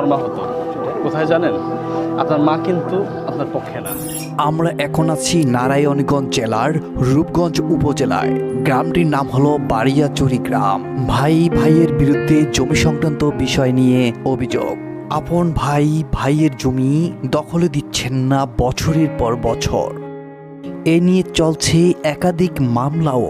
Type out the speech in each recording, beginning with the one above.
মর্মাহত কোথায় জানেন? আপনার মা কিন্তু আপনার পক্ষে না। আমরা এখন আছি নারায়ণগঞ্জ জেলার রূপগঞ্জ উপজেলায়। গ্রামটির নাম হলো বাড়িয়াচুরি গ্রাম। ভাই ভাইয়ের বিরুদ্ধে জমি সংক্রান্ত বিষয় নিয়ে অভিযোগ। আপন ভাই ভাইয়ের জমি দখলে দিচ্ছেন না বছরের পর বছর। এ নিয়ে চলছে একাধিক মামলাও।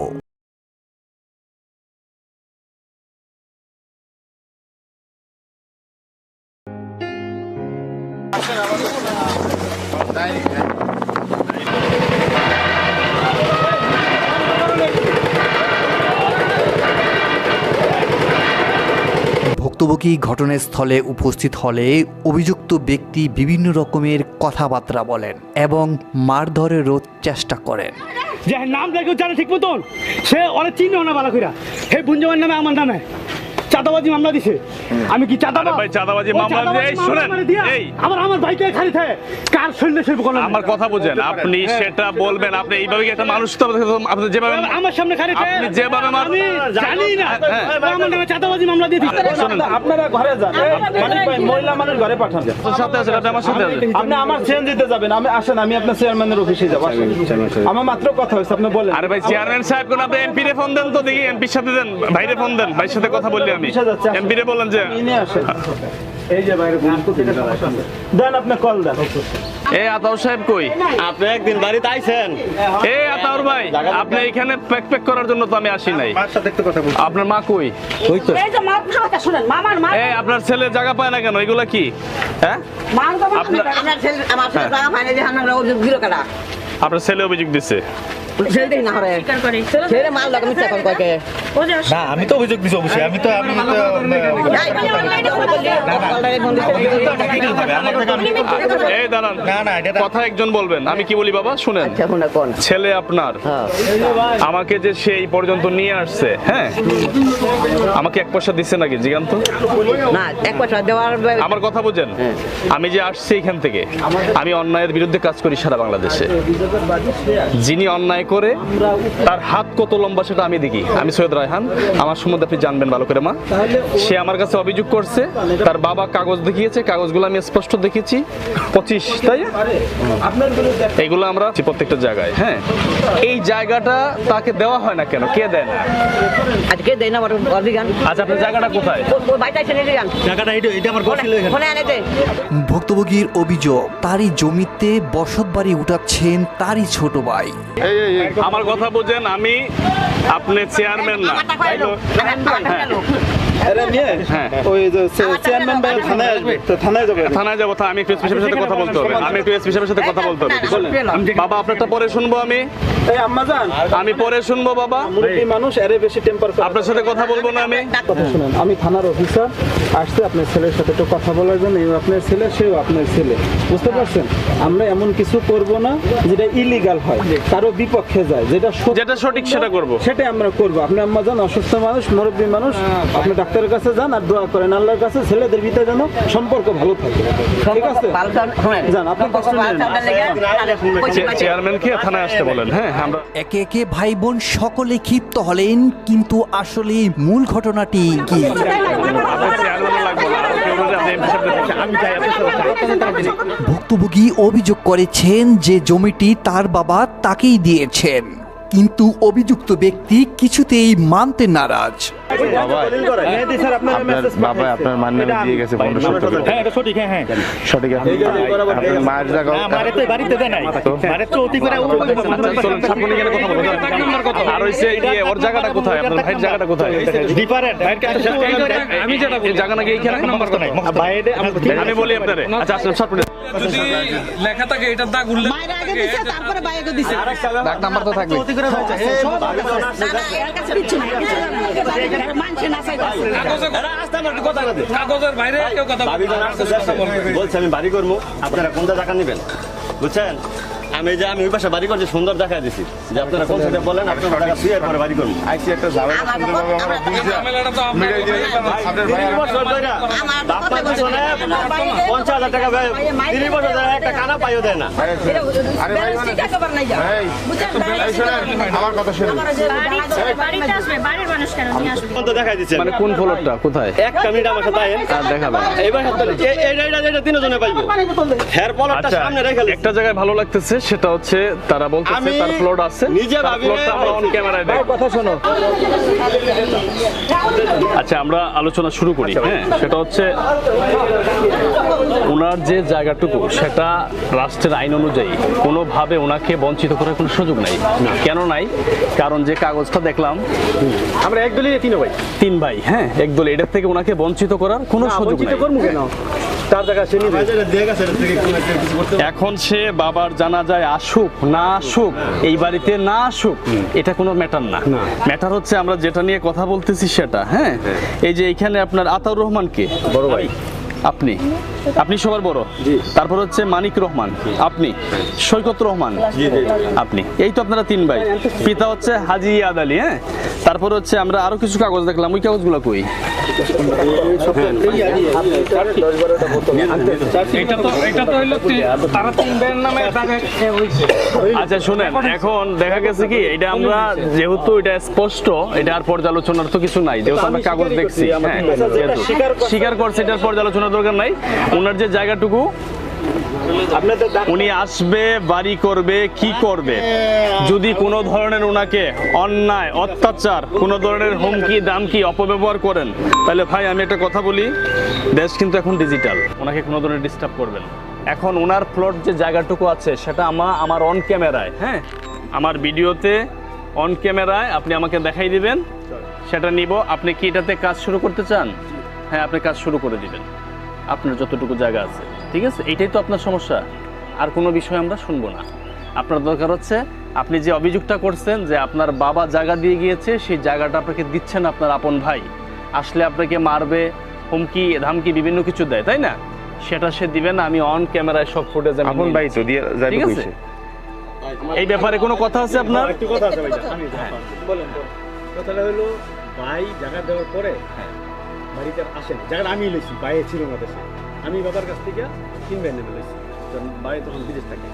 ভুক্তভোগী ঘটনাস্থলে উপস্থিত হলে অভিযুক্ত ব্যক্তি বিভিন্ন রকমের কথাবার্তা বলেন এবং মারধরেরও চেষ্টা করেন। যে নাম দেখেও জানে ঠিক মতন, সে অনেক চিহ্ন না বালা কইরা হে বুঞ্জমান নামে, আমার নামে। চাঁদাবাজি মামলা দিছে। আমি কি চাঁদা ভাই, চাঁদাবাজি মামলা দিয়ে- এই, শুনেন, এই। আবার আমার ভাইকে খালি থাকে। কার আমার কথা বুঝেন আপনি সেটা বলবেন আপনি এইভাবে একটা মানুষ তো আপনি যেভাবে আমার সামনে খালি থাকে আপনি যেভাবে আমি জানি না। হ্যাঁ। আমার নামে চাঁদাবাজি মামলা দিয়ে দিছে আপনারা ঘরে যান। মানিক ভাই মহিলা মানুষ ঘরে পাঠান। আপনার সাথে আছেন আপনি আমার সাথে আছেন। আপনি আমার চেঞ্জ দিতে যাবেন। আমি আসেন আমি আপনার চেয়ারম্যানের অফিসে যাব। আসেন। আমার মাত্র কথা হয়েছে আপনি বলেন। আরে ভাই চেয়ারম্যান সাহেব কোন আপনি এমপি রে ফোন দেন তো দেখি এমপির সাথে দেন ভাইরে ফোন দেন ভাইয়ের সাথে কথা বললি আমি। অফিসে এমপি রে বলেন যে নিয়ে আসেন। এই যে বাইরে দেন আপনি কল দেন। এ আতাউর সাহেব কই? আপনি একদিন বাড়িতে আইছেন। এ আতাউর ভাই আপনি এখানে প্যাক প্যাক করার জন্য তো আমি আসি নাই। আপনার মা কই? এই যে মার কথা শুনেন মামার মা। এ আপনার ছেলে জায়গা পায় না কেন? এগুলা কি? হ্যাঁ? আপনার- ছেলে অভিযোগ না না আমি তো অভিযোগ দিছি অবশ্যই আমি তো আমি এই দাঁড়ান না না এটা কথা একজন বলবেন আমি কি বলি বাবা শুনেন আচ্ছা ছেলে আপনার আমাকে যে সেই পর্যন্ত নিয়ে আসছে হ্যাঁ আমাকে এক পয়সা দিচ্ছে নাকি জিগান্ত না এক পয়সা দেওয়ার আমার কথা বুঝেন আমি যে আসছি এখান থেকে আমি অন্যায়ের বিরুদ্ধে কাজ করি সারা বাংলাদেশে যিনি অন্যায় করে তার হাত কত লম্বা সেটা আমি দেখি। আমি সৈয়দ রায়হান আমার সম্বন্ধে আপনি জানবেন ভালো করে মা। সে আমার কাছে অভিযোগ করছে তার বাবা কাগজ দেখিয়েছে কাগজগুলো আমি স্পষ্ট দেখেছি পঁচিশ তাই এগুলো আমরা প্রত্যেকটা জায়গায় হ্যাঁ। এই জায়গাটা তাকে দেওয়া হয় না কেন? কে দেয় না? আজকে দেই না অভিযান। আচ্ছা আপনার জায়গাটা কোথায়? এটা আমার ভুক্তভোগীর অভিযোগ তারই জমিতে বসত বাড়ি উঠাচ্ছেন তারই ছোট ভাই আমার কথা বুঝেন আমি আপনি চেয়ারম্যান না হ্যাঁ। থানায় যাবে। আমি একটু এসপি সাথে কথা বলতে হবে। আমি একটু এসপি সাথে কথা বলতে হবে। বাবা আপনারটা পরে শুনব আমি? এই আম্মা যান। আমি পরে শুনব বাবা। মানুষ এর বেশি টেম্পার আপনার সাথে কথা বলব না আমি? কথা শুনেন। আমি থানার অফিসার আসতে আপনার ছেলের সাথে একটু কথা বলার জন্য আপনার ছেলে সেও আপনার ছেলে। বুঝতে পারছেন? আমরা এমন কিছু করব না যেটা ইলিগাল হয়। কারও বিপক্ষে যায়। যেটা যেটা সঠিক সেটা করব। সেটাই আমরা করব। আপনি আম্মা যান অসুস্থ মানুষ মুরব্বী মানুষ আপনি ডাক্তারের কাছে যান আর দোয়া করেন আল্লাহর কাছে ছেলেদের ভিতরে যেন সম্পর্ক ভালো থাকে ঠিক আছে যান আপনি চেয়ারম্যানকে থানায় আসতে বলেন হ্যাঁ আমরা একে একে ভাই বোন সকলে ক্ষিপ্ত হলেন কিন্তু আসলে মূল ঘটনাটি কি ভুক্তভোগী অভিযোগ করেছেন যে জমিটি তার বাবা তাকেই দিয়েছেন কিন্তু অভিযুক্ত ব্যক্তি কিছুতেই মানতে নারাজ। আপনার বাবা আপনার মার নামে দিয়ে গেছে পনেরো সত্তর হ্যাঁ এটা সঠিক হ্যাঁ হ্যাঁ সঠিক আপনার মায়ের জায়গা মারে তো বাড়িতে দেয় নাই। মারে তো অতি করে আচ্ছা, চলুন কথা বলব। আর হইছে ইয়ে, ওর জায়গাটা কোথায়? আপনার ভাইয়ের জায়গাটা কোথায়? ডিফারেন্ট ভাইয়ের কাছে আমি যেটা বলি জায়গা নাকি এইখানে বাইরে আমি বলি আপনারে। আচ্ছা সব যদি লেখা থাকে এটার দাগ উল্লেখ আগে দিছে তারপরে বাইরে দিছে। ডাক নাম্বার তো থাকবে মানছে না চাইছে কাগজে কাগজের বাইরে কেউ কথা বলছে আমি বাড়ি করব। আপনারা কোনটা টাকা নেবেন? বুঝছেন? আমি যে আমি ওই পাশে বাড়ি করছি সুন্দর দেখা দিছি যে আপনারা কোন সাইডে বলেন আপনারা টাকা দিয়ে পরে বাড়ি করুন আইসি একটা ঝামেলা সুন্দরভাবে আমরা ঝামেলাটা তো তিরিশ বছর ধরে আপনার পিছনে পঞ্চাশ হাজার টাকা বছর ধরে একটা কানা পাইও দেয় না আরে ভাই মানে আমার কথা শুনুন বাড়িতে আসবে বাড়ির মানুষ কেন নিয়ে আসবে কোন তো দেখা দিচ্ছে মানে কোন ফ্লোরটা কোথায় একটা মিনিট আমার সাথে আইন এইটা এইটা তিনজনে পাইবো হেয়ার পলারটা আচ্ছা সামনে রেখে একটা জায়গায় ভালো লাগতেছে সেটা হচ্ছে তারা বলতেছে তার প্লট আছে নিজে তার প্লটটা আমরা অন ক্যামেরায় দেখব। কথা শোনো। আচ্ছা আমরা আলোচনা শুরু করি হ্যাঁ? সেটা হচ্ছে ওনার যে জায়গাটুকু সেটা রাষ্ট্রের আইন অনুযায়ী কোনোভাবে ওনাকে বঞ্চিত করার কোনো সুযোগ নাই। কেন নাই? কারণ যে কাগজটা দেখলাম আমরা একদলই তিন ভাই। তিন ভাই হ্যাঁ? একদল এটার থেকে ওনাকে বঞ্চিত করার কোনো সুযোগ নাই। তার জায়গা সে নিবে। এখন সে বাবার জানা যায় আসুক না আসুক এই বাড়িতে না আসুক এটা কোনো ম্যাটার না। ম্যাটার হচ্ছে আমরা যেটা নিয়ে কথা বলতেছি সেটা হ্যাঁ? এই যে এখানে আপনার আতাউর রহমানকে বড় ভাই। আপনি? আপনি সবার বড়। তারপর হচ্ছে মানিক রহমান। আপনি? সৈকত রহমান। আপনি? এই তো আপনারা তিন ভাই। পিতা হচ্ছে হাজি ইয়াদ আলী হ্যাঁ? তারপর হচ্ছে আমরা আরও কিছু কাগজ দেখলাম। ওই কাগজগুলো কই? এটা তো এটা তো হইল তি- তারা তিন ভাইয়ের নামে টাকা হইছে। আচ্ছা শুনেন এখন দেখা গেছে কি এটা আমরা যেহেতু এটা স্পষ্ট এটা আর পর্যালোচনার তো কিছু নাই। যেহেতু আমরা কাগজ দেখছি হ্যাঁ। স্বীকার করছে এটার পর্যালোচনার দরকার নাই। ওনার যে জায়গাটুকু, উনি আসবে, বাড়ি করবে, কি করবে? যদি কোনো ধরনের ওনাকে অন্যায়, অত্যাচার, কোনো ধরনের হুমকি, দামকি, অপব্যবহার করেন, তাহলে ভাই আমি একটা কথা বলি, দেশ কিন্তু এখন ডিজিটাল ওনাকে কোনো ধরনের ডিস্টার্ব করবেন এখন ওনার প্লট যে জায়গাটুকু আছে, সেটা আমার আমার অন ক্যামেরায় হ্যাঁ? আমার ভিডিওতে অন ক্যামেরায় আপনি আমাকে দেখাই দিবেন, সেটা নিব। আপনি কি এটাতে কাজ শুরু করতে চান? হ্যাঁ আপনি কাজ শুরু করে দিবেন। আপনার যতটুকু জায়গা আছে। ঠিক আছে? এইটাই তো আপনার সমস্যা। আর কোনো বিষয় আমরা শুনব না। আপনার দরকার হচ্ছে আপনি যে অভিযোগটা করছেন যে আপনার বাবা জায়গা দিয়ে গিয়েছে সেই জায়গাটা আপনাকে দিচ্ছেন আপনার আপন ভাই। আসলে আপনাকে মারবে হুমকি ধামকি বিভিন্ন কিছু দেয় তাই না? সেটা সে দিবে না আমি অন ক্যামেরায় সব ফুটেজ আপন ভাই তো দিয়ে যাইতে ঠিক আছে? এই ব্যাপারে কোনো কথা আছে আপনার? একটু কথা আছে ভাই আমি বলেন কথাটা হলো ভাই জায়গা দেওয়ার পরে বাড়িতে আসেন জায়গাটা আমি লইছি, বাইরে ছিল না দেশে আমি বাবার কাছ থেকে তিন ভাইয়ের নামে লইছি। যখন ভাই তখন বিদেশ থাকে।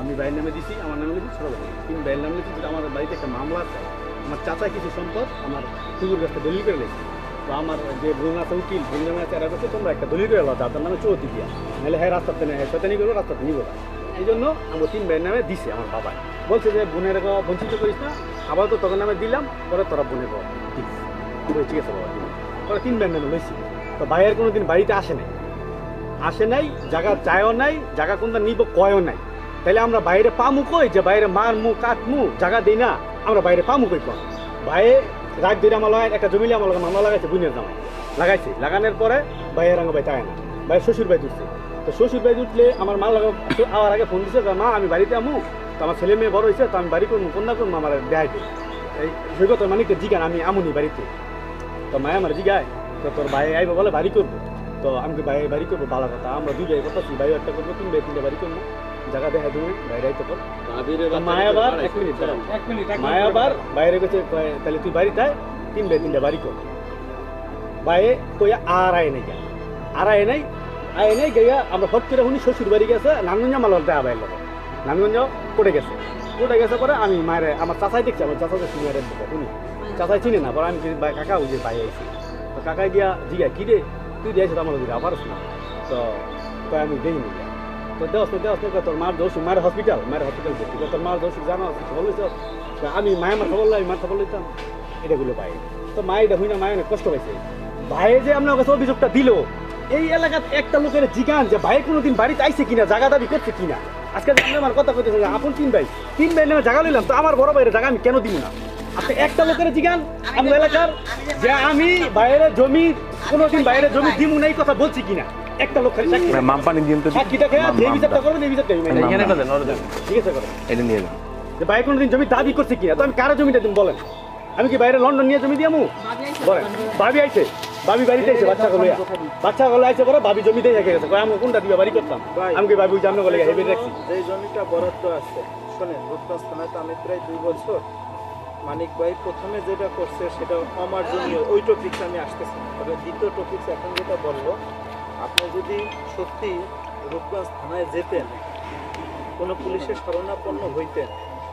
আমি ভাইয়ের নামে দিছি, আমার নামে লিখি ছোট ভাই তিন ভাইয়ের নামে লিখি আমার বাড়িতে একটা মামলা আছে। আমার চাচা কিছু সম্পদ আমার কুকুর কাছে দলিল করে লেছি তো আমার যে বোন আছে, উকিল, বোন নামে আছে, এরা কাছে তোমরা একটা দলিল করে আলাদা তার নামে চৌতি দিয়া। নাহলে হ্যাঁ রাস্তাতে নেই হ্যাঁ শয়তানি করব, রাস্তাতে নিব না। এই জন্য আমার তিন ভাইয়ের নামে দিছে আমার বাবা। বলছে যে, বোনের বঞ্চিত করিস না। আবার তো তোর নামে দিলাম, পরে তোরা বোনের বাবা ঠিক আছে বাবা পরে তিন ভাইয়ের নামে তো ভাইয়ের কোনো দিন বাড়িতে আসে নাই। আসে নাই, জায়গা চায়ও নাই, জায়গা কোনটা নিব কয়ও নাই। তাহলে আমরা বাইরে পামু কই যে বাইরে মার মু, কাট মু, জায়গা দেই না, আমরা বাইরে পামু কই কোন ভাইয়ে রাগ ধরে আমার লাগায় একটা জমিলে আমার লগে লাগাইছে বুনের জামাই লাগাইছে, লাগানোর পরে ভাইয়ের আঙ্গ ভাই তাই না। ভাই শ্বশুর ভাই উঠছে। তো শ্বশুর ভাই উঠলে আমার মা লাগা আওয়ার আগে ফোন দিছে মা, আমি বাড়িতে আমু। তো আমার ছেলে মেয়ে বড় হয়েছে তো আমি বাড়ি করব কন্যা করব আমার দেয় এই সৈকত মানিককে জিগান আমি আমুনি বাড়িতে? তো মায় আমার জিগায় তো তোর ভাই আইব বলে বাড়ি করব তো আমি ভাই বাড়ি করব ভালো কথা। আমরা দুই ভাই কথা ভাই একটা করব তিন ভাই তিনটা বাড়ি করব জায়গা দেখা তুমি বাইরে আইতে পার মায় আবার এক মিনিট দাঁড়াও। এক মিনিট এক মায় আবার বাইরে গেছে তাহলে তুই বাড়িতে আয়, তিন ভাই তিনটা বাড়ি কর বাইরে কই আর আয় নাই আর আয় নাই আয় নাই গিয়া আমরা ফট করে শুনি শ্বশুর বাড়ি গেছে নানগঞ্জ মালাল দেয়া বাইর লোক নানগঞ্জ পড়ে গেছে। পড়ে গেছে পরে আমি মায়ের আমার চাচাই দেখছি আমার চাচা দেখছি মায়ের উনি চাচাই চিনি না আমি ভাই কাকা ওই যে ভাই আইছি। তো কাকাই দিয়া জিগা কি রে তুই দিয়েছিস আমার দিকে আবার না। তো তাই আমি দেই নি তো দেওয়াস না দেওয়াস না তোর মার দোষ মায়ের হসপিটাল মায়ের হসপিটাল করে, তোর মার দোষ জানো খবর লইছ আমি মায়ের মার খবর লাই মার খবর লইতাম এটাগুলো পাই। তো মা এটা হই না মায়ের কষ্ট পাইছে। ভাই যে আপনার কাছে অভিযোগটা দিল এই এলাকার একটা লোকের জিগান যে ভাই কোনোদিন বাড়িতে আইছে কিনা জায়গা দাবি করছে কিনা? আজকে আমার কথা কইতেছেন যে আপন তিন ভাই তিন ভাই নামে জায়গা লইলাম তো আমার বড় ভাইয়ের জায়গা আমি কেন দিব না? আপনি একটা লোকের জিগান আমার এলাকার যে আমি বাইরে জমি কোনোদিন বাইরে জমি দিমু নাই কথা বলছি কিনা? একটা লোক খালি সাক্ষী। মাম পানি দিন তো সাক্ষীটা বিচারটা এই বিচারটা এখানে ঠিক আছে এটা নিয়ে যান যে ভাই কোনোদিন জমি দাবি করছে কিনা? তো আমি কারও জমিটা দিন বলেন? আমি কি বাইরে লন্ডন নিয়ে জমি দিয়ামু? বলেন ভাবি আইছে। ভাবি বাড়িতে এসে বাচ্চা গুলো বাচ্চা গুলো আইসে পরে ভাবি জমিতে থেকে গেছে। আমি কোনটা দিবা? বাড়ি করতাম। আমি কি ভাবি গলে হেবে রাখছি যে জমিটা বরাদ্দ আছে থানায় তো আমি প্রায় দুই বছর মানিক ভাই প্রথমে যেটা করছে সেটা আমার জন্য ওই টপিকটা আমি আসতেছি। তবে দ্বিতীয় টপিক এখন যেটা বলব আপনি যদি সত্যি রূপগঞ্জ থানায় যেতেন কোনো পুলিশের শরণাপন্ন হইতেন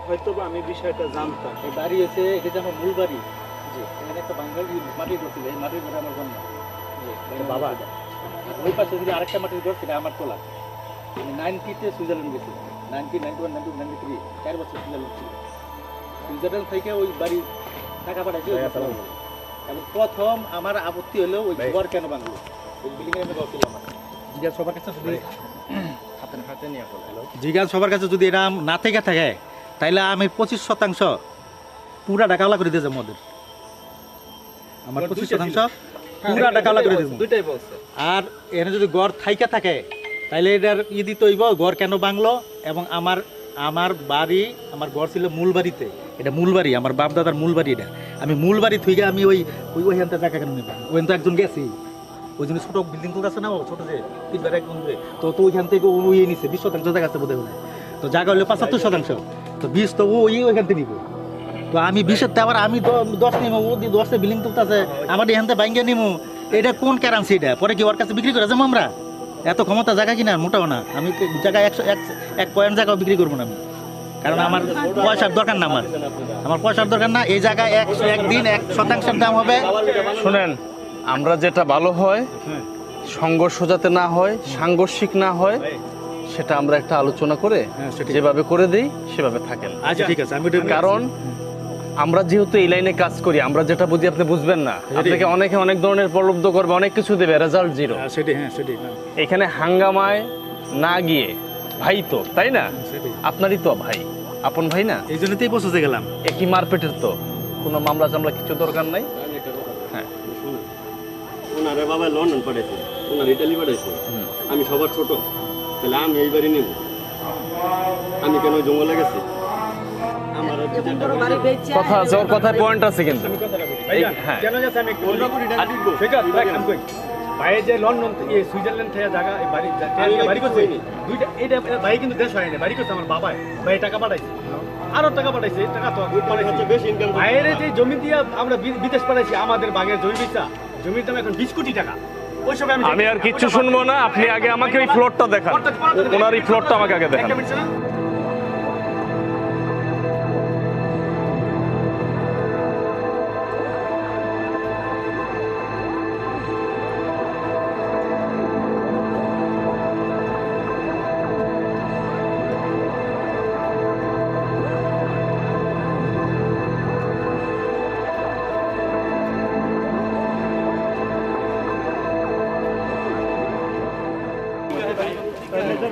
হয়তো বা আমি বিষয়টা জানতাম। এই বাড়ি এসে এটা আমার মূল বাড়ি। জি। এখানে একটা বাঙালি মাটির ঘর ছিল এই মাটির ঘরে আমার জন্ম। জি। বাবা। ওই পাশে যদি আরেকটা মাটির ঘর ছিল আমার তোলা আমি নাইনটিতে সুইজারল্যান্ড গেছি। Ninety ninety one ninety ninety three চার বছর সুইজারল্যান্ড ছিল। সুইজারল্যান্ড থেকে ওই বাড়ি টাকা পাঠাইছি এবং প্রথম আমার আপত্তি হলো ওই ঘর কেন বাংলো ওই বিল্ডিং এর ঘর ছিল আমার জিজ্ঞাসা সবার কাছে যদি হাতে হাতে নিয়ে জিজ্ঞাসা সবার কাছে যদি এটা না থেকে থাকে তাইলে আমি পঁচিশ শতাংশ পুরা ডাকাওলা করে দিয়ে যাব ওদের। আমার পঁচিশ শতাংশ পুরা ডাকাওলা করে দিয়ে যাব দুইটাই বলছে। আর এখানে যদি গড় থাইকা থাকে তাইলে এটার ই দিতে হইব গড় কেন বাংলো এবং আমার আমার বাড়ি আমার গড় ছিল মূল বাড়িতে। এটা মূল বাড়ি আমার বাপ দাদার মূল এটা। আমি মূল বাড়ি থুইকে আমি ওই ওই ওই ওইখানটা জায়গা কেন নেব ওইখান তো একজন গেছি। ওই জন্য ছোট বিল্ডিং তো আছে না ও? ছোট যে তিন বেড়া একদম তো তো ওইখান থেকে ও ইয়ে নিছে, বিশ শতাংশ জায়গা আছে বোধহয় তো জায়গা হলো পঁচাত্তর শতাংশ। তো বিশ তো ও ওই ওইখান থেকে নিব। তো আমি বিশের তে আবার আমি দশ নিমো ও দশটা বিল্ডিং তুলতেছে, আমার এখান থেকে বাইঙ্গে নিমো এটা কোন কারেন্সি এটা? পরে কি ওর কাছে বিক্রি করে যাব আমরা? এত ক্ষমতা জায়গা কিনা? মোটাও না। আমি জায়গা একশো এক এক পয়েন্ট জায়গাও বিক্রি করব না আমি। কারণ আমার পয়সার দরকার না আমার। আমার পয়সার দরকার না এই জায়গায় এক একদিন এক শতাংশের দাম হবে। শুনেন আমরা যেটা ভালো হয় সংঘর্ষ যাতে না হয় সাংঘর্ষিক না হয় সেটা আমরা একটা আলোচনা করে যেভাবে করে দিই সেভাবে থাকেন। আচ্ছা ঠিক আছে আমি কারণ আমরা যেহেতু এই লাইনে কাজ করি আমরা যেটা বুঝি আপনি বুঝবেন না। আপনাকে অনেকে অনেক ধরনের প্রলব্ধ করবে অনেক কিছু দেবে রেজাল্ট জিরো হ্যাঁ, সেটাই হ্যাঁ সেটাই হ্যাঁ, এখানে হাঙ্গামায় না গিয়ে ভাই তো তাই না? আপনারই তো ভাই। আপন ভাই না? এই জন্যতেই বসে গেলাম। একই মারপেটের তো। কোনো মামলা টামলা কিছু দরকার নাই? হ্যাঁ। ওনারে বাবা লন্ডন পাঠাইছে ওনার ইটালি পাঠাইছে। আমি সবার ছোট। তাহলে আমি এই বাড়ি নেব। আমি কেন ওই জঙ্গলে গেছি? কথা কথায় পয়েন্ট আছে কিন্তু। হ্যাঁ। কেন আমি? ভাইয়ের যে লন্ডন থেকে সুইজারল্যান্ড থেকে জায়গা এই বাড়ি বাড়ি করছে। দুইটা এটা ভাই কিন্তু দেশ হয়নি বাড়ি করছে আমার বাবাই। ভাই টাকা পাঠাইছে। আরও টাকা পাঠাইছে টাকা তো বেশি ইনকাম ভাইয়ের যে জমি দিয়ে আমরা বিদেশ পাঠাইছি আমাদের বাগের জমি বিচা জমির দাম এখন বিশ কোটি টাকা। আমি আর কিচ্ছু শুনব না আপনি আগে আমাকে ওই ফ্লোরটা দেখান। ওনার এই ফ্লোরটা আমাকে আগে দেখান।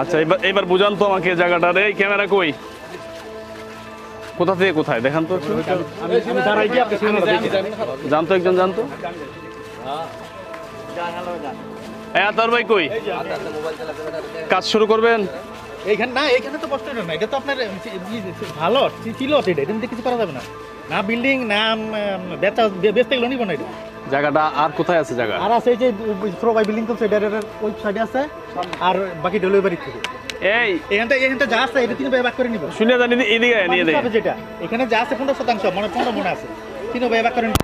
আচ্ছা এবার এবার বুঝান তো আমাকে জায়গাটার এই ক্যামেরা কই? কোথা থেকে কোথায়? দেখান তো জানতো একজন জানতো কই? কাজ শুরু করবেন? না তো ভালো ছিল কিছু করা যাবে না। না বিল্ডিং না বেচা বেচতে গেলে নিব না এটা। জায়গাটা আর কোথায় আছে জায়গা? আর আছে এই যে ফ্রো বাই বিল্ডিং চলছে এটার এটার ওই সাইডে আছে আর বাকি ডেলিভারি থেকে। এই! এখানটা এখানটা যা আছে এটা তিন ভাই ভাগ করে নিব। শুনে জানি এদিকে নিয়ে দেয় যেটা। এখানে যা আছে পনেরো শতাংশ মানে পনেরো মনে আছে। তিন ভাই ভাগ করে নিব।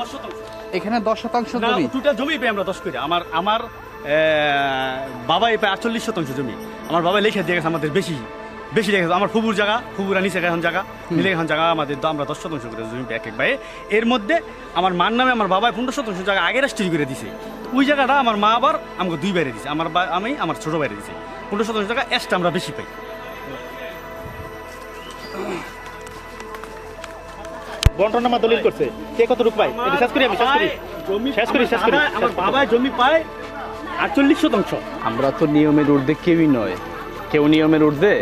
দশ শতাংশ এখানে দশ শতাংশ না জমি? টোটাল জমি পাই আমরা দশ করে। আমার আমার আহ, বাবা পায় আটচল্লিশ শতাংশ জমি। আমার বাবা লিখে দিয়ে গেছে আমাদের বেশি। বেশি লেগে আমার ফুবুর জায়গা ফুবুরা নিচে এখন জায়গা নিলে এখন জায়গা আমাদের তো আমরা দশ শতাংশ করে জমি এক এক ভাই এর মধ্যে আমার মার নামে আমার বাবা পনেরো শতাংশ জায়গা আগে রেস্ট্রি করে দিছে। ওই জায়গাটা আমার মা আবার আমাকে দুই বাইরে দিছে। আমার আমি আমার ছোট বাইরে দিছে। পনেরো শতাংশ জায়গা এক্সট্রা আমরা বেশি পাই। বন্টনামা দলিল করছে। কে কত রূপ এটা শেষ করি আমি শেষ করি। জমি শেষ করি, শেষ করি। আমার বাবা জমি পায় আটচল্লিশ শতাংশ। আমরা তো নিয়মের ঊর্ধ্বে কেউই নয়। কেউ নিয়মের ঊর্ধ্বে?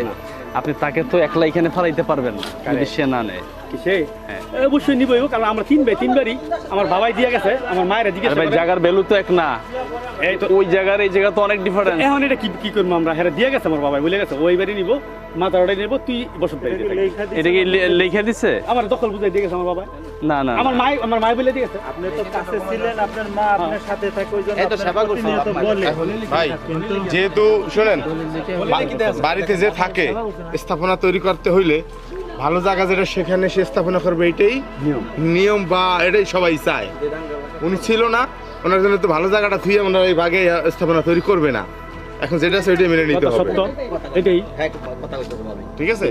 আপনি তাকে তো একলা এখানে ফেলাইতে পারবেন না যদি সে না নেয়। কিসে হ্যাঁ। অবশ্যই নিবই কারণ আমরা তিন ভাই তিনবারই আমার বাবাই দিয়ে গেছে আমার মায়ের দিকে ভাই জায়গার ভ্যালু তো এক না। এই তো ওই জায়গার এই জায়গা তো অনেক ডিফারেন্স এখন এটা কি কি করব আমরা? হ্যাঁ দিয়ে গেছে আমার বাবাই বলে গেছে ওই বাড়ি নিবো মাতারটাই নিবো তুই বসত। এটা কি লিখে দিছে? আমার দখল বুঝাই দিয়ে গেছে আমার বাবা না না আমার মাই আমার মাই বলে দিয়ে গেছে। আপনি তো কাছে ছিলেন আপনার মা আপনার সাথে থাকে ওই জন্য এই তো সেবা করছে প্রতিনিয়ত আপনার। বলে। ভাই যেহেতু শোনেন বাড়িতে যে থাকে স্থাপনা তৈরি করতে হইলে ভালো জায়গা যেটা সেখানে সে স্থাপনা করবে এটাই নিয়ম। নিয়ম বা এটাই সবাই চায়। উনি ছিল না ওনার জন্য তো ভালো জায়গাটা থুয়ে ওনার এই বাগে স্থাপনা তৈরি করবে না। এখন যেটা আছে ওইটাই মেনে নিতে কথা হবে। সত্য এটাই। ঠিক আছে?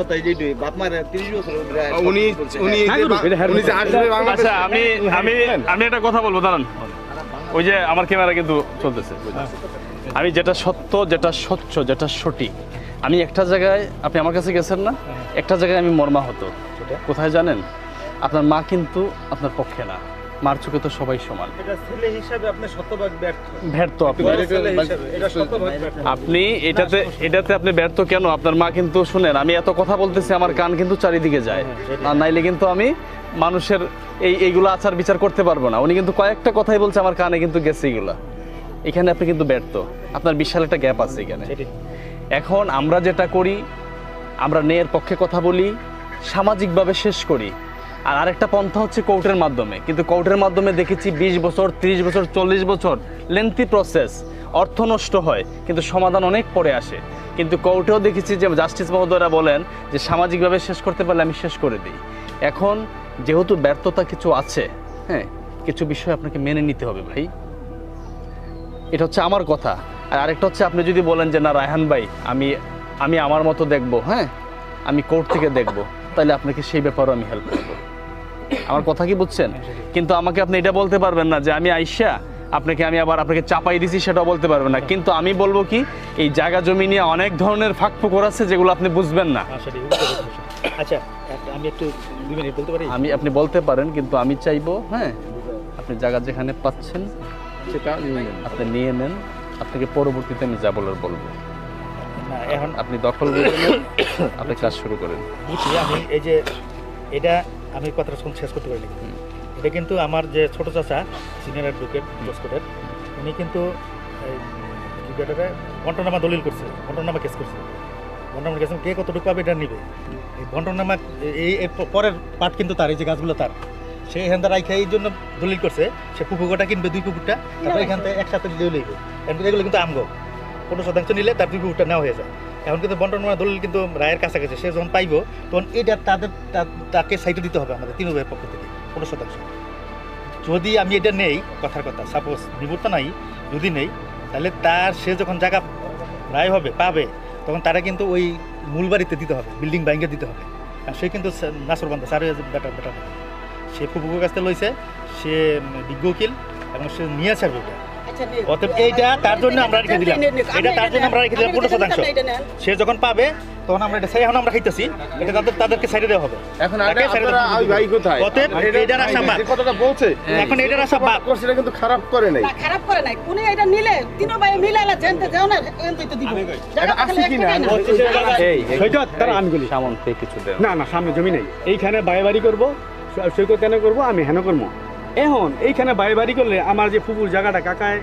কথা এই যে বাপ মার 30 বছর উনি উনি হ্যাঁ, এটা হ্যাঁ, উনি যে আসবে বাংলাদেশে আচ্ছা আমি আমি আমি একটা কথা বলব দাঁড়ান। ওই যে আমার ক্যামেরা কিন্তু চলতেছে আমি যেটা সত্য যেটা স্বচ্ছ যেটা সঠিক আমি একটা জায়গায় আপনি আমার কাছে গেছেন না? একটা জায়গায় আমি মর্মাহত। কোথায় জানেন? আপনার মা কিন্তু আপনার পক্ষে না। মার চোখে তো সবাই সমান। ব্যর্থ। আপনি। এটা আপনি এটাতে এটাতে আপনি ব্যর্থ কেন? আপনার মা কিন্তু শুনেন আমি এত কথা বলতেছি আমার কান কিন্তু চারিদিকে যায়। আর নাইলে কিন্তু আমি মানুষের এই এইগুলো আচার বিচার করতে পারব না। উনি কিন্তু কয়েকটা কথাই বলছে আমার কানে কিন্তু গেছে এগুলা। এখানে আপনি কিন্তু ব্যর্থ। আপনার বিশাল একটা গ্যাপ আছে এখানে। এখন আমরা যেটা করি আমরা ন্যায়ের পক্ষে কথা বলি, সামাজিকভাবে শেষ করি। আর আরেকটা পন্থা হচ্ছে কোর্টের মাধ্যমে। কিন্তু কোর্টের মাধ্যমে দেখেছি বিশ বছর, ত্রিশ বছর, চল্লিশ বছর লেন্থি প্রসেস অর্থ নষ্ট হয়, কিন্তু সমাধান অনেক পরে আসে। কিন্তু কোর্টেও দেখেছি যে জাস্টিস মহোদয়রা বলেন যে সামাজিকভাবে শেষ করতে পারলে আমি শেষ করে দিই। এখন যেহেতু ব্যর্থতা কিছু আছে হ্যাঁ কিছু বিষয় আপনাকে মেনে নিতে হবে ভাই। এটা হচ্ছে আমার কথা। আর আরেকটা হচ্ছে আপনি যদি বলেন যে, না, রায়হান ভাই, আমি আমি আমার মতো দেখব হ্যাঁ? আমি কোর্ট থেকে দেখব। তাহলে আপনাকে সেই ব্যাপারেও আমি হেল্প করব। আমার কথা কি বুঝছেন? কিন্তু আমাকে আপনি এটা বলতে পারবেন না যে আমি আইসা আপনাকে আমি আবার আপনাকে চাপাই দিছি সেটাও বলতে পারবেন না। কিন্তু আমি বলব কি এই জায়গা জমি নিয়ে অনেক ধরনের ফাঁক ফোকর আছে যেগুলো আপনি বুঝবেন না। আচ্ছা আমি একটু মিনিট বলতে পারি? আমি আপনি বলতে পারেন কিন্তু আমি চাইব হ্যাঁ? আপনি জায়গা যেখানে পাচ্ছেন সেটা আপনি নিয়ে নেন। আপনাকে পরবর্তীতে আমি যা বলার বলব। না এখন আপনি দখল আপনি কাজ শুরু করেন। বুঝছি আমি এই যে এটা আমি কথাটা শুন শেষ করতে পারিনি। এটা কিন্তু আমার যে ছোট চাচা সিনিয়র অ্যাডভোকেট জসকোটের উনি কিন্তু বন্টনামা দলিল করছে বন্টনামা কেস করছে। বন্টনামা কেস কে কতটুকু পাবে এটা নিবে? এই বন্টনামা এই এই পরের পাট কিন্তু তার এই যে গাছগুলো তার। সে এখান থেকে রাইখা এই জন্য দলিল করছে সে পুকুরটা কিনবে দুই পুকুরটা তারপর এখান থেকে একসাথে লইবে। এগুলো কিন্তু আমগো। কোনো শতাংশ নিলে তার পুকুরটা নেওয়া হয়ে যায়। এখন কিন্তু বন্টন দলিল কিন্তু রায়ের কাছাকাছি, সে যখন পাইবো, তখন এটা তাদের তাকে সাইটে দিতে হবে আমাদের তিন উভয়ের পক্ষ থেকে কোনো শতাংশ। যদি আমি এটা নেই, কথার কথা সাপোজ নিবুর নাই, যদি নেই, তাহলে তার, সে যখন জায়গা রায় হবে, পাবে, তখন তারা কিন্তু ওই মূল বাড়িতে দিতে হবে, বিল্ডিং ব্যাংকে দিতে হবে। আর সে কিন্তু নাসর বান্ধা সারে বেটার বেটার সে ফুপুকুর কাছ লইছে, সে বিজ্ঞ উকিল, এবং সে নিয়ে ছাড়বে এটা অতএব এইটা তার জন্য আমরা রেখে দিলাম। এটা তার জন্য আমরা রেখে দিলাম পনেরো শতাংশ সে যখন পাবে তখন আমরা এটা এখন আমরা খাইতেছি। এটা তাদের তাদেরকে সাইডে দেওয়া হবে। এখন ভাই কোথায়? অতএব এটার আশা বাদ। কথাটা বলছে এখন এটার আশা বাদ। করছে এটা কিন্তু খারাপ করে নাই। না, খারাপ করে নাই। কোনে এটা নিলে? তিনো ভাই মিলাইলা জানতে যাও না এনতে তো দিব। এটা কি না? এই সেইটা তারা বলি সামন্তে কিছু দেন না না সামনে জমি নেই। এইখানে বাড়ি বাড়ি করব সৈকত কেন করব আমি হেন করব। এখন এইখানে বাড়ি বাড়ি করলে আমার যে ফুপুর জায়গাটা কাকায়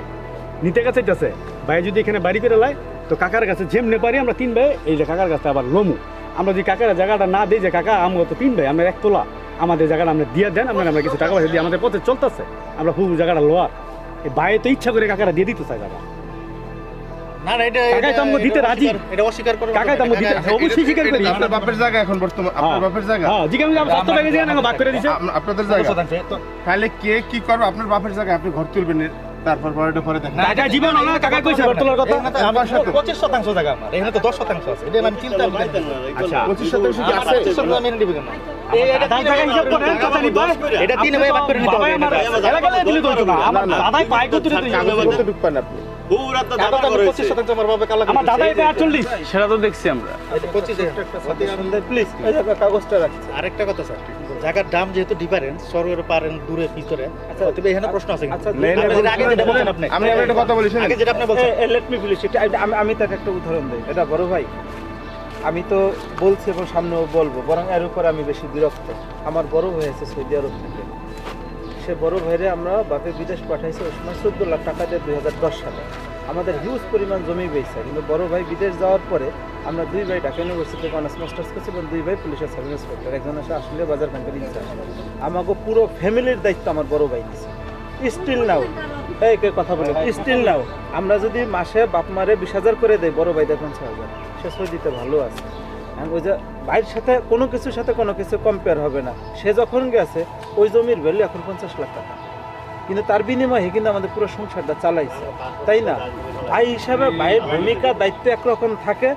নিতে গেছে আছে ভাই যদি এখানে বাড়ি করে লাই তো কাকার কাছে যেমনে পারি আমরা তিন ভাই, এই যে কাকার কাছে আবার লমু। আমরা যদি কাকার জায়গাটা না দিই যে কাকা আমরা তো তিন ভাই, আমরা এক তোলা। আমাদের জায়গাটা আমরা দিয়ে দেন, আমরা আমরা কিছু টাকা পয়সা দিয়ে আমাদের পথে চলতেছে। আমরা ফুপুর জায়গাটা লোয়ার এই বাইরে তো ইচ্ছা করে কাকারা দিয়ে দিতে চাই জায়গা না না এটা কাকাই তো আমাকে দিতে রাজি। এটা অস্বীকার করে কাকাই তো আমাকে দিতে অবশ্যই স্বীকার করি আপনার বাপের জায়গা এখন বর্তমান আপনার বাপের জায়গা হ্যাঁ জিজ্ঞাসা আমি সত্য ভাগে জিজ্ঞাসা আমাকে ভাগ করে দিছে আপনাদের জায়গা তাহলে কে কি করবে আপনার বাপের জায়গায় আপনি ঘর তুলবেন তারপর পরে পরে দেখেন কাকা জীবন না কাকা কইছে ঘর তোলার কথা এখানে তো আমার শতাংশ জায়গা আমার এখানে তো দশ শতাংশ আছে এটা আমি চিন্তা করি আচ্ছা পঁচিশ শতাংশ কি আছে পঁচিশ শতাংশ আমি এনে কেন এটা তিন ভাই হিসাব করেন কথা নিবা এটা তিন ভাই ভাগ করে নিতে হবে আমার। এলাকায় দিলে তো না আমার দাদাই পায় কত দিতে কাগজ ঢুকবেন আপনি পুরা তো দাদা কাগজ আমি করে পঁচিশ শতাংশ আমার বাবা কালা আমার দাদা এটা আটচল্লিশ। সেটা তো দেখছি আমরা। প্লিজ কাগজটা রাখছি। আরেকটা কথা স্যার জায়গার দাম যেহেতু ডিফারেন্স পারেন দূরে ভিতরে আচ্ছা। তবে এখানে প্রশ্ন আছে আচ্ছা, আপনি আগে যেটা বলছেন আপনি। আমি একটা কথা বলি আগে যেটা আপনি বলছেন। লেট মি ফিনিশ আমি আমি তাকে একটা উদাহরণ দিই। এটা বড় ভাই আমি তো বলছি এবং সামনেও বলব বরং এর উপর আমি বেশি বিরক্ত। আমার বড় ভাই আছে সৌদি আরব থেকে। সে বড় ভাইরে আমরা বাপে বিদেশ পাঠাইছি সময় চোদ্দ লাখ টাকা দিয়ে দুই হাজার দশ সালে। আমাদের হিউজ পরিমাণ জমি পেয়েছে কিন্তু বড় ভাই বিদেশ যাওয়ার পরে আমরা দুই ভাই ঢাকা ইউনিভার্সিটিতে অনার্স মাস্টার্স করছি এবং দুই ভাই পুলিশের সাব ইন্সপেক্টর একজন আছে আসলে বাজার ব্যাংকের ইনচার্জ আমাকে পুরো ফ্যামিলির দায়িত্ব আমার বড় ভাই নিছে স্টিল নাও এই কে কথা বলে স্টিল নাও আমরা যদি মাসে বাপ মারে বিশ হাজার করে দেয় বড় ভাই দেখুন ছ হাজার। সে সৌদিতে ভালো আছে। ওই যে ভাইয়ের সাথে কোনো কিছুর সাথে কোনো কিছু কম্পেয়ার হবে না। সে যখন গেছে, ওই জমির ভ্যালু এখন পঞ্চাশ লাখ টাকা। কিন্তু তার বিনিময়ে কিন্তু আমাদের পুরো সংসারটা চালাইছে, তাই না? ভাই হিসাবে ভাইয়ের ভূমিকা, দায়িত্ব একরকম থাকে।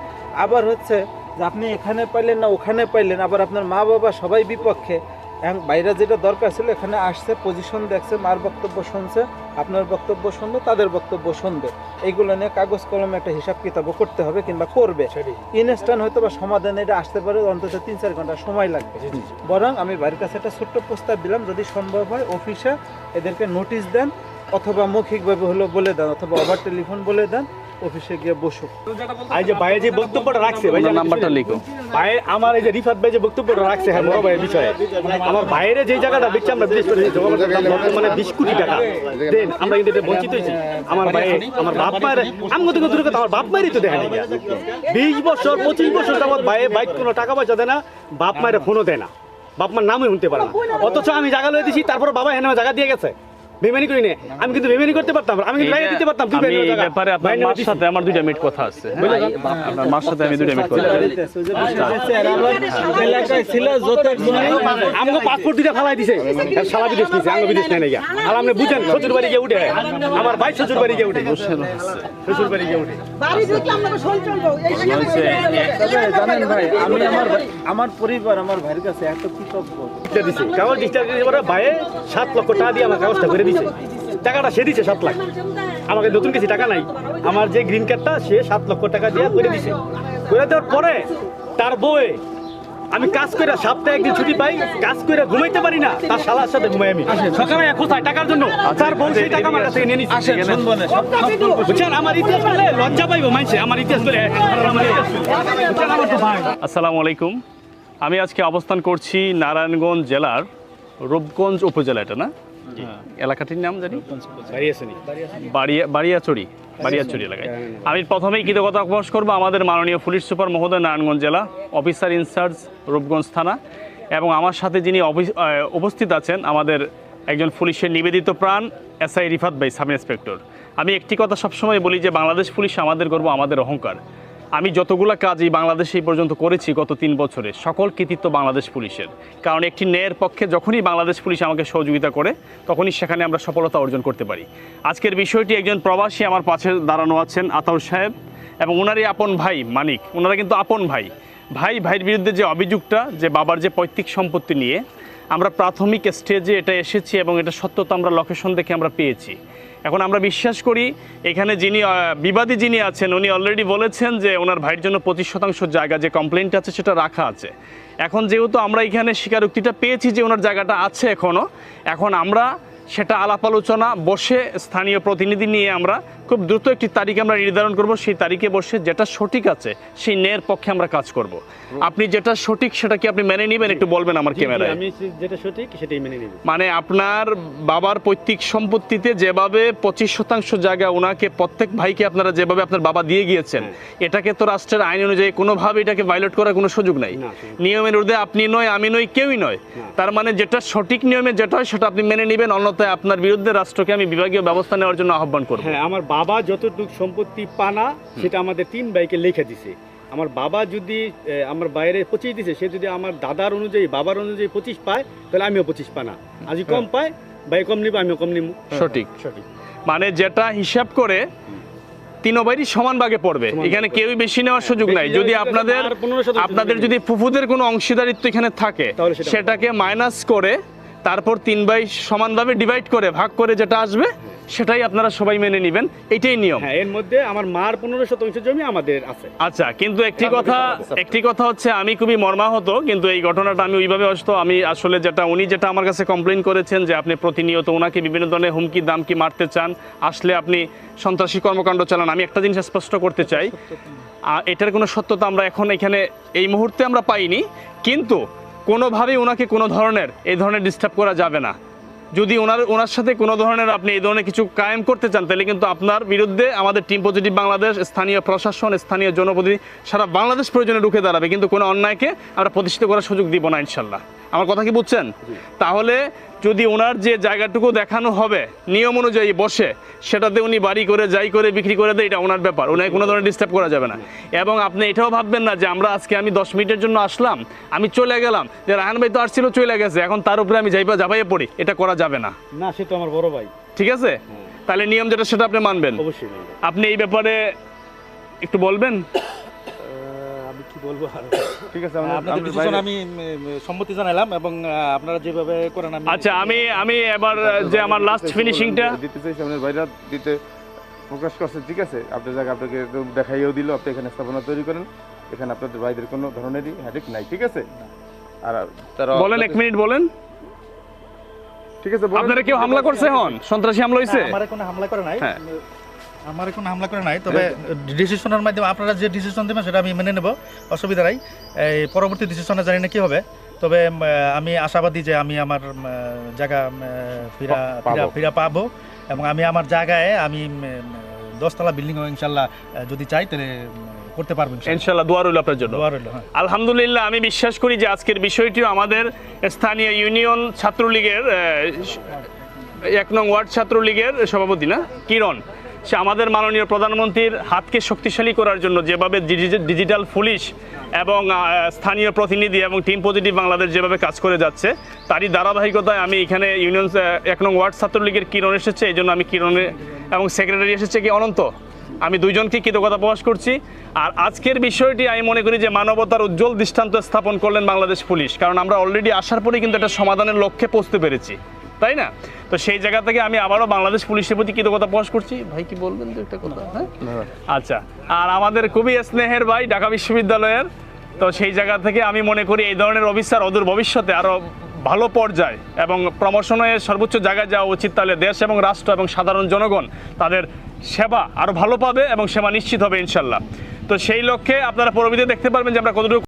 আবার হচ্ছে যে আপনি এখানে পাইলেন না, ওখানে পাইলেন, আবার আপনার মা বাবা সবাই বিপক্ষে। এখন বাইরে যেটা দরকার ছিল, এখানে আসছে পজিশন দেখছে, মার বক্তব্য শুনছে। আপনার বক্তব্য শুনবে তাদের বক্তব্য শুনবে। এইগুলো নিয়ে কাগজ কলমে একটা হিসাব কিতাবও করতে হবে কিংবা করবে। ইনস্ট্যান্ট হয়তো বা সমাধান এটা আসতে পারে অন্তত তিন চার ঘণ্টা সময় লাগবে। বরং আমি বাড়ির কাছে একটা ছোট্ট প্রস্তাব দিলাম যদি সম্ভব হয় অফিসে এদেরকে নোটিশ দেন অথবা মৌখিকভাবে হলো বলে দেন অথবা ওভার টেলিফোন বলে দেন অফিসে গিয়ে বসুক এই যে যে বক্তব্যটা রাখছে ভাই নাম্বারটা লিখো। ভাই আমার এই যে রিফাত ভাই যে বক্তব্যটা রাখছে হ্যাঁ বড় ভাইয়ের বিষয়ে আমার বাইরে যে জায়গাটা আমরা বিদেশ করে বর্তমানে বিশ কোটি টাকা। দেন আমরা কিন্তু এটা বঞ্চিত হয়েছি। আমার ভাই আমার বাপ মায়ের আমি কত দূরে কথা আমার বাপ মায়েরই তো দেখা নেই বিশ বছর পঁচিশ বছর যাবত ভাইয়ে বাইক কোনো টাকা পয়সা দেয় না বাপ মায়ের ফোনও দেয় না। বাপ মার নামই শুনতে পারে না। অথচ আমি জায়গা লয়ে দিছি তারপর বাবা এখানে জায়গা দিয়ে গেছে। বেমানি করি না। আমি কিন্তু বেমানি করতে পারতাম আমি কিন্তু বাইরে দিতে পারতাম বাইরে এই ব্যাপারে আপনার মার সাথে আমার দুইটা মিনিট কথা আছে। আপনার মার সাথে আমি দুইটা মিনিট কথা আছে। এলাকায় ছিল যত আমাকে পাসপোর্ট ফালাই দিছে। আর সারা বিদেশ নিছে আঙ্গ বিদেশ নেই নাকি আর আপনি বুঝেন শ্বশুর বাড়ি গিয়ে উঠে আমার ভাই শ্বশুর বাড়ি গিয়ে উঠে। শ্বশুর বাড়ি গিয়ে উঠে। বাড়ি ঢুকলে আমরা শোল চলবো। এই জানেন ভাই আমি আমার আমার পরিবার আমার ভাইয়ের কাছে এত কৃতজ্ঞ। দিছে। কাগজ ভাইয়ে সাত লক্ষ টাকা দিয়ে আমার কাগজটা করে দিছে। টাকাটা সে দিছে সাত লাখ। আমাকে নতুন কিছু টাকা নাই। আমার যে গ্রিন কার্ডটা সে সাত লক্ষ টাকা দিয়ে করে দিছে। করে দেওয়ার পরে তার বউয়ে আমি কাজ করে সপ্তাহে একদিন ছুটি পাই কাজ করে ঘুমাইতে পারি না। তার শালার সাথে ঘুমাই আমি। সকালে খোঁজায় টাকার জন্য? তার বউ সেই টাকা আমার কাছ নিয়ে নিচ্ছে বুঝছেন? আমার ইতিহাস বলে লজ্জা পাইবো মানছে আমার ইতিহাস বলে আমার ইতিহাস তো ভাই? আসসালামু আলাইকুম। আমি আজকে অবস্থান করছি নারায়ণগঞ্জ জেলার রূপগঞ্জ উপজেলা এটা না? এলাকাটির নাম জানি? বাড়িয়াচড়ি বাড়িয়াচড়ি এলাকায়। আমি প্রথমেই কৃতজ্ঞতা প্রকাশ করব আমাদের মাননীয় পুলিশ সুপার মহোদয় নারায়ণগঞ্জ জেলা অফিসার ইনচার্জ রূপগঞ্জ থানা। এবং আমার সাথে যিনি উপস্থিত আছেন আমাদের একজন পুলিশের নিবেদিত প্রাণ এসআই রিফাত ভাই সাব ইন্সপেক্টর। আমি একটি কথা সবসময় বলি যে বাংলাদেশ পুলিশ আমাদের গর্ব আমাদের অহংকার। আমি যতগুলো কাজ এই বাংলাদেশে এই পর্যন্ত করেছি গত তিন বছরে, সকল কৃতিত্ব বাংলাদেশ পুলিশের। কারণ একটি ন্যায়ের পক্ষে যখনই বাংলাদেশ পুলিশ আমাকে সহযোগিতা করে, তখনই সেখানে আমরা সফলতা অর্জন করতে পারি। আজকের বিষয়টি একজন প্রবাসী আমার পাশে দাঁড়ানো আছেন আতাউর সাহেব, এবং ওনারই আপন ভাই মানিক। ওনারা কিন্তু আপন ভাই। ভাই, ভাইয়ের বিরুদ্ধে যে অভিযোগটা, যে বাবার যে পৈতৃক সম্পত্তি নিয়ে আমরা প্রাথমিক স্টেজে এটা এসেছি এবং এটা সত্যতা আমরা লোকেশন দেখে আমরা পেয়েছি। এখন আমরা বিশ্বাস করি এখানে যিনি বিবাদী যিনি আছেন, উনি অলরেডি বলেছেন যে ওনার ভাইয়ের জন্য পঁচিশ শতাংশ জায়গা, যে কমপ্লেনটা আছে সেটা রাখা আছে। এখন যেহেতু আমরা এখানে স্বীকারোক্তিটা পেয়েছি যে ওনার জায়গাটা আছে এখনও এখন আমরা সেটা আলাপ আলোচনা বসে স্থানীয় প্রতিনিধি নিয়ে আমরা খুব দ্রুত একটি তারিখ আমরা নির্ধারণ করব সেই তারিখে বসে যেটা সঠিক আছে সেই ন্যায়ের পক্ষে আমরা কাজ করব। আপনি যেটা সঠিক সেটা কি আপনি মেনে নেবেন? একটু বলবেন আমার ক্যামেরায়। আমি যেটা সঠিক সেটাই মেনে নিব। মানে আপনার বাবার পৈতৃক সম্পত্তিতে যেভাবে পঁচিশ শতাংশ জায়গা ওনাকে প্রত্যেক ভাইকে আপনারা যেভাবে আপনার বাবা দিয়ে গিয়েছেন এটাকে তো রাষ্ট্রের আইন অনুযায়ী কোনোভাবে এটাকে ভায়োলেট করার কোনো সুযোগ নাই। নিয়মের ঊর্ধ্বে আপনি নয় আমি নই কেউই নয়। তার মানে যেটা সঠিক নিয়মে যেটা হয় সেটা আপনি মেনে নেবেন অন্যথায় আপনার বিরুদ্ধে রাষ্ট্রকে আমি বিভাগীয় ব্যবস্থা নেওয়ার জন্য আহ্বান করব। হ্যাঁ আমার বাবা যতটুকু সম্পত্তি পানা সেটা আমাদের তিন ভাইকে লিখে দিছে। আমার বাবা যদি আমার বাইরে পঁচিশ দিছে সে যদি আমার দাদার অনুযায়ী বাবার অনুযায়ী পঁচিশ পায় তাহলে আমিও পঁচিশ পানা। আজ কম পায় ভাই কম নিব আমিও কম নিব সঠিক। সঠিক। মানে যেটা হিসাব করে তিন সমান ভাগে পড়বে। এখানে কেউই বেশি নেওয়ার সুযোগ নাই। যদি আপনাদের আর 15 শতাংশ আপনাদের যদি ফুফুদের কোনো অংশীদারিত্ব এখানে থাকে সেটাকে মাইনাস করে তারপর তিন বাই সমানভাবে ডিভাইড করে ভাগ করে যেটা আসবে সেটাই আপনারা সবাই মেনে নেবেন। এটাই নিয়ম। হ্যাঁ এর মধ্যে আমার মার পনেরো শতাংশ জমি আমাদের আছে। আচ্ছা কিন্তু একটি কথা একটি কথা হচ্ছে আমি খুবই মর্মাহত কিন্তু এই ঘটনাটা আমি ওইভাবে অসত আমি আসলে যেটা উনি যেটা আমার কাছে কমপ্লেন করেছেন যে আপনি প্রতিনিয়ত ওনাকে বিভিন্ন ধরনের হুমকি দামকি মারতে চান আসলে আপনি সন্ত্রাসী কর্মকাণ্ড চালান। আমি একটা জিনিস স্পষ্ট করতে চাই এটার কোনো সত্যতা আমরা এখন এখানে এই মুহূর্তে আমরা পাইনি কিন্তু কোনোভাবেই ওনাকে কোনো ধরনের এই ধরনের ডিস্টার্ব করা যাবে না। যদি ওনার ওনার সাথে কোনো ধরনের আপনি এই ধরনের কিছু কায়েম করতে চান, তাহলে কিন্তু আপনার বিরুদ্ধে আমাদের টিম পজিটিভ বাংলাদেশ, স্থানীয় প্রশাসন, স্থানীয় জনপ্রতিনিধি সারা বাংলাদেশ প্রয়োজনে ঢুকে দাঁড়াবে। কিন্তু কোনো অন্যায়কে আমরা প্রতিষ্ঠিত করার সুযোগ দিব না, ইনশাল্লাহ। আমার কথা কি বুঝছেন? তাহলে যদি ওনার যে জায়গাটুকু দেখানো হবে নিয়ম অনুযায়ী বসে সেটাতে উনি বাড়ি করে যাই করে বিক্রি করে দেয় এটা ওনার ব্যাপার। ওনাকে কোনো ধরনের ডিস্টার্ব করা যাবে না। এবং আপনি এটাও ভাববেন না যে আমরা আজকে আমি দশ মিনিটের জন্য আসলাম আমি চলে গেলাম যে রাহান ভাই তো আসছিল চলে গেছে এখন তার উপরে আমি যাইবা যাবাইয়ে পড়ি এটা করা যাবে না। না সে তো আমার বড় ভাই। ঠিক আছে? তাহলে নিয়ম যেটা সেটা আপনি মানবেন। অবশ্যই আপনি এই ব্যাপারে একটু বলবেন? বলব আর ঠিক আছে আপনাদের ডিসিশন আমি সম্মতি জানালাম এবং আপনারা যেভাবে করেন আমি আচ্ছা আমি আমি এবার যে আমার লাস্ট ফিনিশিংটা দিতে চাইছি আপনার বাইরে দিতে প্রকাশ করছে ঠিক আছে? আপনার জায়গা আপনাকে একটু দেখাইও দিল আপনি এখানে স্থাপনা তৈরি করেন। এখানে আপনাদের বাইরের কোনো ধরনেরই হ্যাডিক নাই ঠিক আছে? আর তারা বলেন এক মিনিট বলেন। ঠিক আছে আপনারা কেউ হামলা করছে হন সন্ত্রাসী হামলা হয়েছে আমার কোনো হামলা করে নাই। হ্যাঁ। আমার কোনো হামলা করে নাই তবে ডিসিশনের মাধ্যমে আপনারা যে ডিসিশন দেবেন সেটা আমি মেনে নেব অসুবিধা নাই এই পরবর্তী ডিসিশনে জানি না কী হবে তবে আমি আশাবাদী যে আমি আমার জায়গা ফিরা ফিরা পাবো। ফিরা পাবো এবং আমি আমার জায়গায় আমি দশতলা বিল্ডিং ইনশাল্লাহ যদি চাই তাহলে করতে পারব ইনশাল্লাহ। ইনশাল্লাহ দোয়া রইল আপনার জন্য দোয়া রইল, হ্যাঁ। আলহামদুলিল্লাহ আমি বিশ্বাস করি যে আজকের বিষয়টিও আমাদের স্থানীয় ইউনিয়ন ছাত্রলীগের এক নং ওয়ার্ড ছাত্রলীগের সভাপতি না কিরণ সে আমাদের মাননীয় প্রধানমন্ত্রীর হাতকে শক্তিশালী করার জন্য যেভাবে ডিজিটাল পুলিশ এবং স্থানীয় প্রতিনিধি এবং টিম পজিটিভ বাংলাদেশ যেভাবে কাজ করে যাচ্ছে, তারই ধারাবাহিকতায় আমি এখানে ইউনিয়ন এক নং ওয়ার্ড ছাত্রলীগের কিরণ এসেছে, এই জন্য আমি কিরণে এবং সেক্রেটারি এসেছে কি অনন্ত। আমি দুইজনকে কৃতজ্ঞতা প্রকাশ করছি। আর আজকের বিষয়টি আমি মনে করি যে মানবতার উজ্জ্বল দৃষ্টান্ত স্থাপন করলেন বাংলাদেশ পুলিশ, কারণ আমরা অলরেডি আসার পরে কিন্তু একটা সমাধানের লক্ষ্যে পৌঁছতে পেরেছি। তাই না? তো সেই জায়গা থেকে আমি আবারও বাংলাদেশ পুলিশের প্রতি কৃতজ্ঞতা প্রকাশ করছি। ভাই কি বলবেন তো একটা কথা হ্যাঁ? আচ্ছা আর আমাদের খুবই স্নেহের ভাই ঢাকা বিশ্ববিদ্যালয়ের। তো সেই জায়গা থেকে আমি মনে করি এই ধরনের অফিসার অদূর ভবিষ্যতে আরও ভালো পর্যায়ে এবং প্রমোশনে সর্বোচ্চ জায়গায় যাওয়া উচিত তাহলে দেশ এবং রাষ্ট্র এবং সাধারণ জনগণ তাদের সেবা আরও ভালো পাবে এবং সেবা নিশ্চিত হবে ইনশাল্লাহ। তো সেই লক্ষ্যে আপনারা পরবর্তীতে দেখতে পারবেন যে আমরা কতটুকু